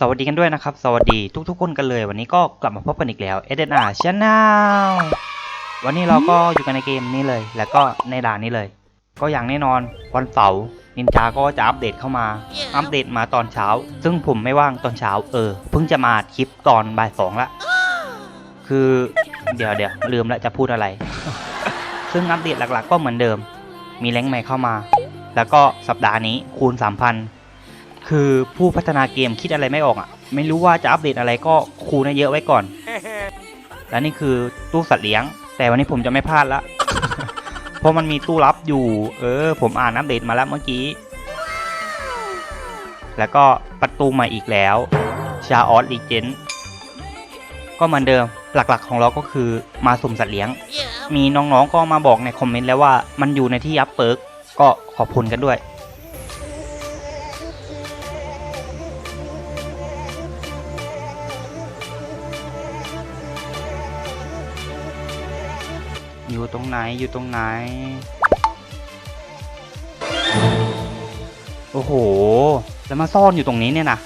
สวัสดีกันด้วยนะครับ สวัสดีทุกๆคนกันเลย วันนี้ก็กลับมาพบกันอีกแล้ว SNR Channel วันนี้เราก็อยู่กันในเกมนี้เลย แล้วก็ในด่านนี้เลย ก็อย่างแน่นอนวันเสาร์นินจาก็จะอัปเดตเข้ามา อัปเดตมาตอนเช้า ซึ่งผมไม่ว่างตอนเช้า เออ เพิ่งจะมาคลิปตอนบ่ายสองละคือเดี๋ยวเดี๋ยวลืมแล้วจะพูดอะไร ซึ่งอัปเดตหลักๆ ก็เหมือนเดิม มีแรงใหม่เข้ามา แล้วก็สัปดาห์นี้คูณ3,000 คือผู้พัฒนาเกมคิดอะไรไม่ออกอะ ไม่รู้ว่าจะอัปเดตอะไรก็คูณให้เยอะไว้ก่อน และนี่คือตู้สัตว์เลี้ยง แต่วันนี้ผมจะไม่พลาดละ เพราะมันมีตู้ลับอยู่ เออ ผมอ่านอัปเดตมาแล้วเมื่อกี้ แล้วก็ประตูใหม่อีกแล้ว ชาออสลีเจนก็เหมือนเดิม หลักๆของเราก็คือมาสุ่มสัตว์เลี้ยง มีน้องๆก็มาบอกในคอมเมนต์แล้วว่ามันอยู่ในที่อัพเปิร์กก็ขอบคุณกันด้วย อยู่ตรงไหนอยู่ตรงไหน โอ้โห แล้วมาซ่อนอยู่ตรงนี้เนี่ยนะ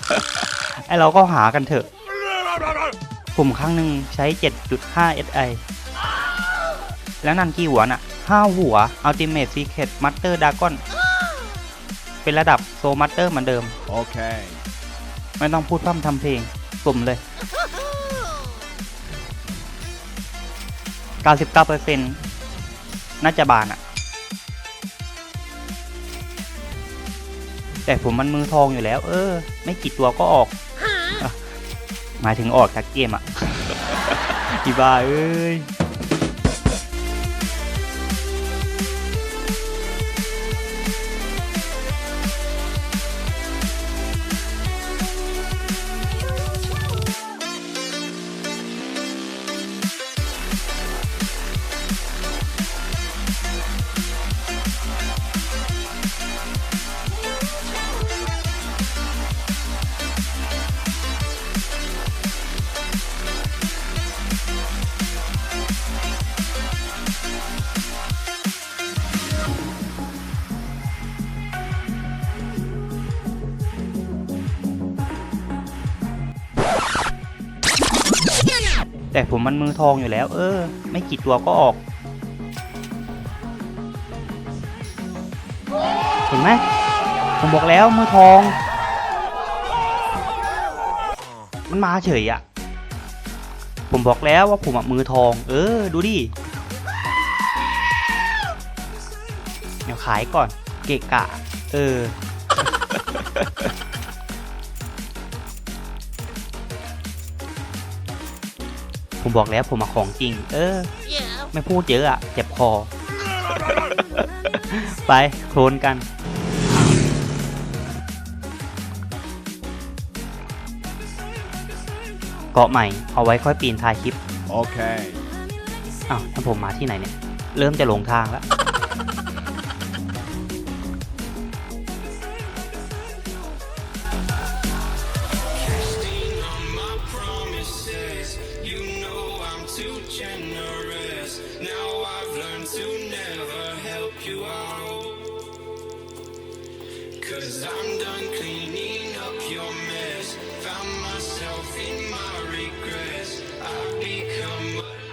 ไอเราก็หากันเถอะผมครั้งหนึ่งใช้ 7.5 SI แล้วนั่นกี่หัวน่ะ 5 หัว Ultimate Secret Master Dragon เป็นระดับโซมัตเตอร์เหมือนเดิม Okay. ไม่ต้องพูดพร่ำทำเพลงสุ่มเลย 99%น่าจะบานอะแต่ผมมันมือทองอยู่แล้ว เออ ไม่กี่ตัวก็ออกอะหมายถึงออกจากเกมอะอีบ้าเอ้ย แต่ผมมันมือทองอยู่แล้ว เออ ไม่กี่ตัวก็ออก เห็นไหมผมบอกแล้วมือทอง มันมาเฉยอะผมบอกแล้วว่าผมอะมือทอง เออ ดูดิเดี๋ยวขายก่อน เกะกะ เออ ผมบอกแล้วผมมาของจริง เออ ไม่พูดเยอะอะเจ็บคอ ไปโคลนกัน เกาะใหม่เอาไว้ค่อยปีนถ่ายคลิป Okay. อ้าวถ้าผมมาที่ไหนเนี่ย เริ่มจะหลงทางแล้ว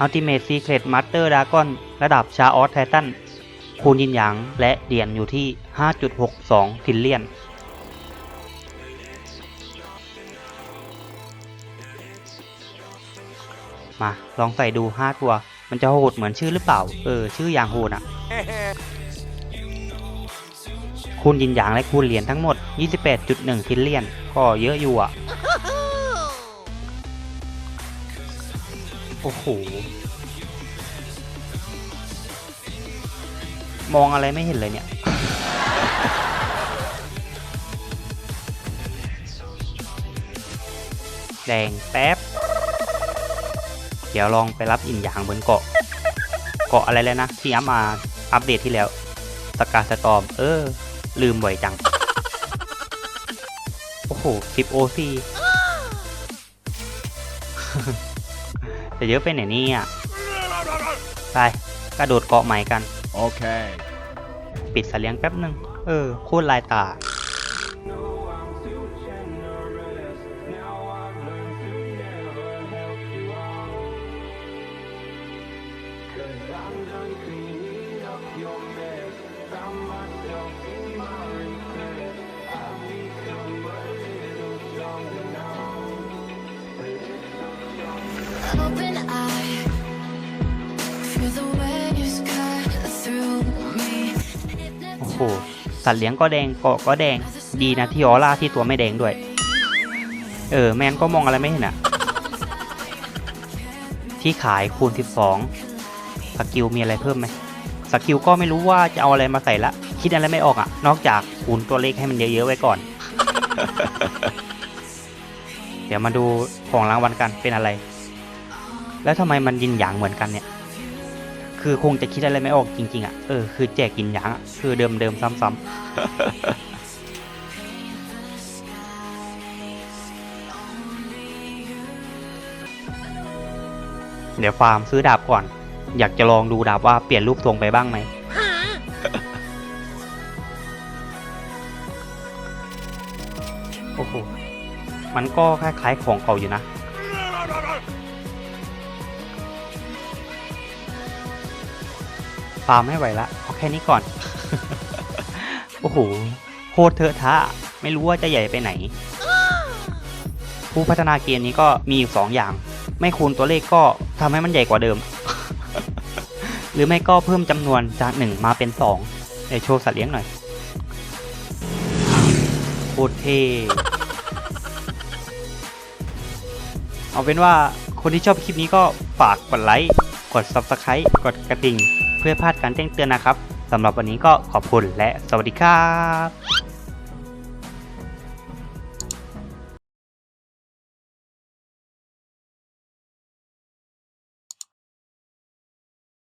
Ultimate Secret Master Dragon ระดับชาออสไททันคูณยินหยางและเหรียญอยู่ที่ 5.62ทิลเลียน มาลองใส่ดู 5 ตัว มันจะโหดเหมือนชื่อหรือเปล่า เออ ชื่ออย่างโหดอะคูณยินหยางและคูณเหรียญทั้งหมด 28.1ทิลเลียน ก็เยอะอยู่อะโอ้โห มองอะไรไม่เห็นเลยเนี่ย แดงแป๊บ เดี๋ยวลองไปรับอินหยางบนเกาะ เกาะอะไรแล้วนะ ที่อัพมาอัปเดตที่แล้ว สกาสตอม เออ ลืมบ่อยจัง โอ้โห10 OC จะเยอะไปไหนเนี่ย ไป กระโดดเกาะใหม่กัน โอเค ปิดสเลียงแป๊บหนึ่งเออพูดลายตา Open eyes อ้สัตว์เลี้ยงก็แดงเกาะก็แดง ดีนะที่ออร่าที่ตัวไม่แดงด้วย เออแมนก็มองอะไรไม่เห็นอะที่ขายคูณ 12 สกิลมีอะไรเพิ่มไหมสกิลก็ไม่รู้ว่าจะเอาอะไรมาใส่ละ คิดอะไรไม่ออกอะนอกจากคูณตัวเลขให้มันเยอะๆไว้ก่อน เดี๋ยวมาดูของรางวัลกันเป็นอะไร แล้วทำไมมันยินหยางเหมือนกันเนี่ย คือคงจะคิดอะไรไม่ออกจริง ๆ อะ เออ คือแจกกินยางอะคือเดิมเดิมๆซ้ำๆเดี๋ยวฟาร์มซื้อดาบก่อน อยากจะลองดูดาบว่าเปลี่ยนรูปทรงไปบ้างไหม โอ้โห มันก็คล้ายๆของเก่าอยู่นะ ฟาร์มไม่ไหวละเอาแค่นี้ก่อน โอ้โหโคตรเทอะทะไม่รู้ว่าจะใหญ่ไปไหน ผู้พัฒนาเกมนี้ก็มีอยู่สองอย่าง ไม่คูณตัวเลขก็ทำให้มันใหญ่กว่าเดิม หรือไม่ก็เพิ่มจำนวนจากหนึ่งมาเป็นสองเดี๋ยวโชว์สัตว์เลี้ยงหน่อยโคตรเท่เอาเป็นว่าคนที่ชอบคลิปนี้ก็ฝากกดไลค์ กด Subscribe กดกระดิ่ง เพื่อพลาดการแจ้งเตือนนะครับสำหรับวันนี้ก็ขอบคุณและสวัสดีครับ